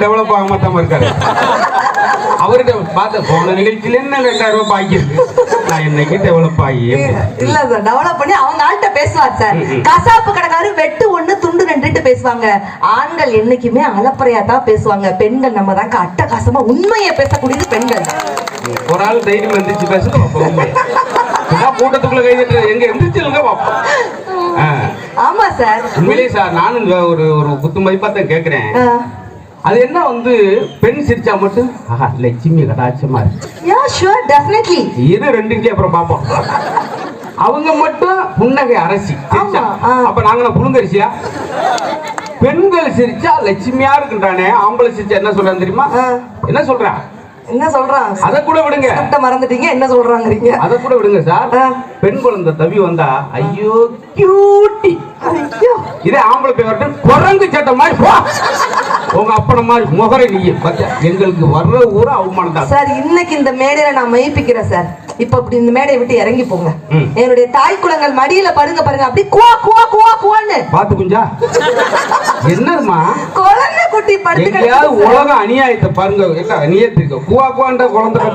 Develop ஆகாம தான் இருக்காரு. அவர்கிட்ட பார்த்த போன நிகழ்ச்சியில என்ன ரெண்டாயிரம் ரூபாய் பாக்கி நான் இன்னைக்கு டெவலப் ஆகி இல்ல சார் டெவலப் பண்ணி அவங்க ஆள்கிட்ட பேசுவார் சார். கசாப்பு கடைக்காரு வெட்டு ஒண்ணு துண்டு ரெண்டுட்டு பேசுவாங்க. ஆண்கள் என்னைக்குமே அலப்பறையா தான் பேசுவாங்க. பெண்கள் நம்ம தான் அட்டகாசமா உண்மையை பேசக்கூடியது பெண்கள். ஒரு ஆள் தைரியம் எந்திரிச்சு. இதான் கூட்டத்துக்குள்ள கை தட்டு எங்க எந்திரிச்சிருங்க பார்ப்போம் ஆ. ஆமா சார் உண்மையிலேயே சார் நானும் ஒரு ஒரு குத்து மதிப்பா தான் கேட்கிறேன் அது என்ன வந்து பெண் சிரிச்சா மட்டும்? ஆஹா லட்சுமி கடாட்சமா இருக்கு. யா டெஃபினெட்லி இது ரெண்டுக்கே அப்புறம் பார்ப்போம். அவங்க மட்டும் புன்னகை அரசி சிரிச்சா. அப்ப நாங்க புழுங்கரிசியா? பெண்கள் சிரிச்சா லட்சுமியா இருக்குன்றானே ஆம்பளை சிரிச்சா என்ன சொல்றான் தெரியுமா. என்ன சொல்றான் என்ன சொல்றான் அத கூட விடுங்க. மறந்துட்டீங்க என்ன சொல்றாங்கறீங்க? அத கூட விடுங்க சார். பெண் குழந்தை தவி வந்தா ஐயோ கியூட்டி ஐயோ. இதே ஆம்பளை வரட்டும் குரங்கு சட்டை மாதிரி போ. உங்க அப்பன மாதிரி முகரை நீ எங்களுக்கு வர்ற ஊரா அவமானம் தான் சார் இன்னைக்கு இந்த மேடையில நான் மெய்ப்பிக்கிறேன் சார். இப்ப இப்படி இந்த மேடையை விட்டு இறங்கி போங்க. என்னுடைய தாய் குளங்கள் மடியில படுங்க பாருங்க. அப்படி குவா குவா குவா குவான்னு. பாத்து குஞ்சா. என்னதுமா குழந்தை குட்டி படுத்து. உலக அநியாயத்தை பாருங்க. என்ன அநியாயத்துக்கு குவா குவான்ற குழந்தை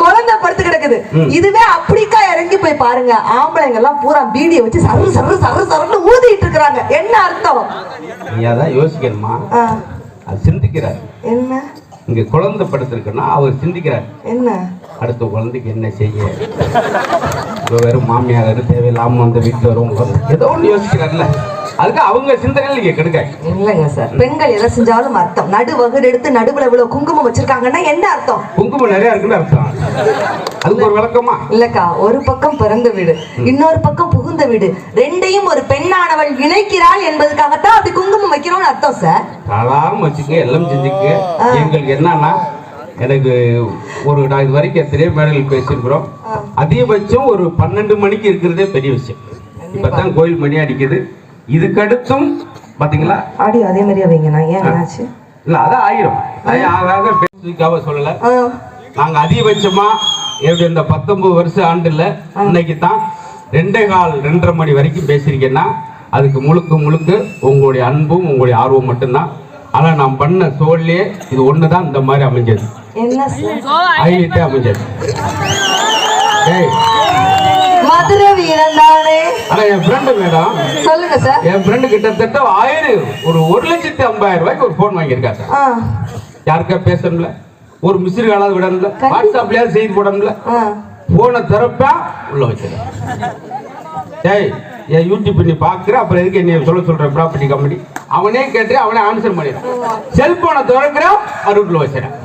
குழந்தை படுத்து கிடக்குது. இதுவே அப்படிக்கா இறங்கி போய் பாருங்க. ஆம்பளைங்க எல்லாம் பூரா பீடியை வச்சு சரு சரு சரு சருன்னு ஊதிட்டு இருக்கிறாங்க. என்ன அர்த்தம்? நீ அதான் யோசிக்கணுமா? அது சிந்திக்கிறார். என்ன? இங்க குழந்தை படுத்திருக்குன்னா அவர் சிந்திக்கிறார். என்ன? அடுத்த குழந்தைக்கு என்ன செய்ய? இப்ப வெறும் மாமியார் தேவையில்லாம வந்து வீட்டுல வரும் ஏதோ ஒன்று யோசிக்கிறார்ல அதுக்கு அவங்க சிந்தனையில் நீங்க கெடுக்க இல்லைங்க சார். பெண்கள் எதை செஞ்சாலும் அர்த்தம். நடு வகுடு எடுத்து நடுவுல இவ்வளவு குங்குமம் வச்சிருக்காங்கன்னா என்ன அர்த்தம்? குங்குமம் நிறைய இருக்குன்னு அர்த்தம். அதுக்கு ஒரு விளக்கமா? இல்லக்கா ஒரு பக்கம் பிறந்த வீடு இன்னொரு பக்கம் புகுந்த வீடு. ரெண்டையும் ஒரு பெண்ணானவள் இணைக்கிறாள் என்பதுக்காகத்தான் அப்படி குங்குமம் வைக்கிறோம்னு அர்த்தம் சார். தாராளம் வச்சுக்க எல்லாம் செஞ்சுக்க எங்களுக்கு என்னன்னா எனக்கு ஒரு நான் இது வரைக்கும் எத்தனையோ மேடையில் பேசியிருக்கிறோம். அதிகபட்சம் ஒரு பன்னெண்டு மணிக்கு இருக்கிறதே பெரிய விஷயம். இப்பதான் கோயில் மணி அடிக்குது. இதுக்கடுத்தும் பாத்தீங்களா? ஆடியோ அதே மாதிரியா வைங்க. நான் ஏன் என்னாச்சு? இல்ல அதான் ஆயிரம். ஆக பேசுறதுக்காக சொல்லல. ஆ, நாங்க அதிகபட்சமா எப்படி இந்த பத்தொன்பது வருஷம் ஆண்டுல இன்னைக்கு தான் ரெண்டே கால் ரெண்டரை மணி வரைக்கும் பேசியிருக்கேன்னா அதுக்கு முழுக்க முழுக்க உங்களுடைய அன்பும் உங்களுடைய ஆர்வம் மட்டும்தான். ஆனா நான் பண்ண சோழ்லயே இது ஒண்ணுதான் இந்த மாதிரி அமைஞ்சது. ஹைலைட்டே அமைஞ்சது. தானே ஆனா என் ஃப்ரெண்டு மேடம் சொல்லுங்க சார். என் ஃப்ரெண்டு கிட்டத்தட்ட ஆயிரம் ஒரு ஒரு லட்சத்தி ஐம்பதாயிரம் ரூபாய்க்கு ஒரு ஃபோன் வாங்கியிருக்கா சார். ஆ. யாருக்கா பேசணும்ல? ஒரு மிஸ்ரு காலாவது விடணும்ல? வாட்ஸ்அப்லயாவது செய்தி போடணும்ல? போனை திறப்பா உள்ள வச்சிருக்கேன் டேய் என் யூடியூப் நீ பாக்குற அப்புறம் எதுக்கு என்ன சொல்ல சொல்ற ப்ராப்பர்ட்டி கம்பெனி அவனே கேட்டு அவனே ஆன்சர் பண்ணிடுறான். செல்போனை திறக்கிற அருட்ல வச்சிடறேன்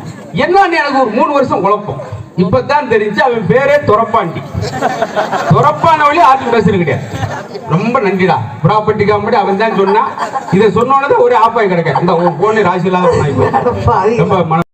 என்னன்னு எனக்கு ஒரு மூணு வருஷம் குழப்பம் இப்பதான் தெரிஞ்சு அவன் பேரே துறப்பாண்டி. துறப்பான வழி ஆர்டி பேசுறது கிடையாது. ரொம்ப நன்றிடா. ப்ராப்பர்ட்டி கம்பெனி அவன் தான் சொன்னான். இதை சொன்னோன்னே ஒரே ஆப்பாய் கிடக்க இந்த உன் போனே ராசி இல்லாத. ரொம்ப மன